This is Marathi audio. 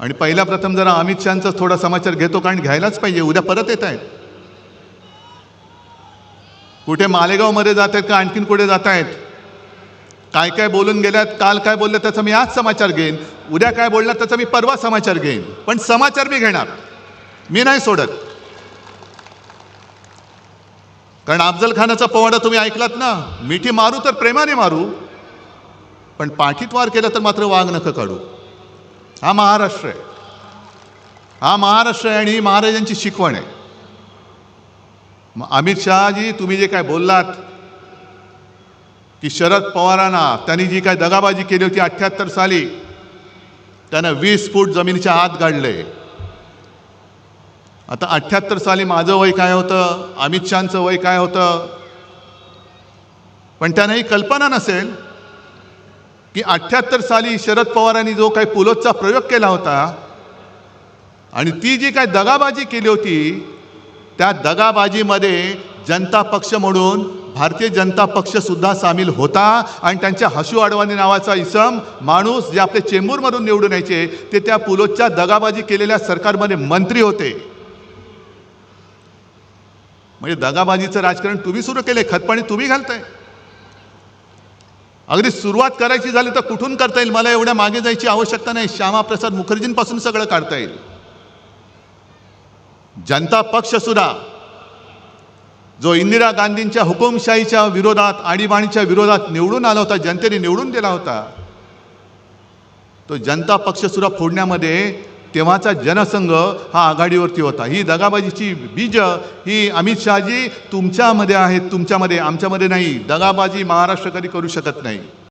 आणि पहिला प्रथम जरा अमित शहाचा थोडा समाचार घेतो कारण घ्यायलाच पाहिजे. उद्या परत येत आहेत. कुठे मालेगावमध्ये जात आहेत का? आणखीन कुठे जात आहेत? काय काय बोलून गेल्यात? काल काय बोलले त्याचा मी आज समाचार घेईन. उद्या काय बोललात त्याचा मी परवा समाचार घेईन. पण समाचार मी घेणार. मी नाही सोडत. कारण अफजल खानाचा पोवाडा तुम्ही ऐकलात ना? मिठी मारू तर प्रेमाने मारू. पण पाठीत वार केला तर मात्र वाघ नका काढू. हा महाराष्ट्र आहे. हा महाराष्ट्र आहे आणि ही महाराजांची शिकवण आहे. अमित शहाजी तुम्ही जे काय बोललात की शरद पवारांना त्यांनी जी काय दगाबाजी केली होती अठ्ठ्याहत्तर साली त्यानं वीस फूट जमिनीच्या आत गाडले. आता अठ्ठ्याहत्तर साली माझं वय काय होतं? अमित शहाचं वय काय होतं? पण त्यांना ही कल्पना नसेल. की अठ्ठ्याहत्तर साली शरद पवारांनी जो काही पुलोतचा प्रयोग केला होता आणि ती जी काय दगाबाजी केली होती त्या दगाबाजीमध्ये जनता पक्ष म्हणून भारतीय जनता पक्ष सुद्धा सामील होता आणि त्यांच्या हशू अडवाणी नावाचा इसम माणूस जे आपले चेंबूरमधून निवडून यायचे ते त्या पुलोजच्या दगाबाजी केलेल्या सरकारमध्ये मंत्री होते. म्हणजे दगाबाजीचं राजकारण तुम्ही सुरू केले खतपाणी तुम्ही घालताय. अगदी सुरुवात करायची झाली तर कुठून करता येईल? मला एवढ्या मागे जायची आवश्यकता नाही. श्यामाप्रसाद मुखर्जींपासून सगळं काढता येईल. जनता पक्ष सुद्धा जो इंदिरा गांधींच्या हुकुमशाहीच्या विरोधात आणीबाणीच्या विरोधात निवडून आला होता जनतेने निवडून दिला होता तो जनता पक्ष सुद्धा फोडण्यामध्ये तेव्हाचा जनसंघ हा आघाडीवरती होता. ही दगाबाजीची बीज ही अमित शहाजी तुमच्यामध्ये आहेत तुमच्यामध्ये आमच्यामध्ये नाही. दगाबाजी महाराष्ट्र कधी करू शकत नाही.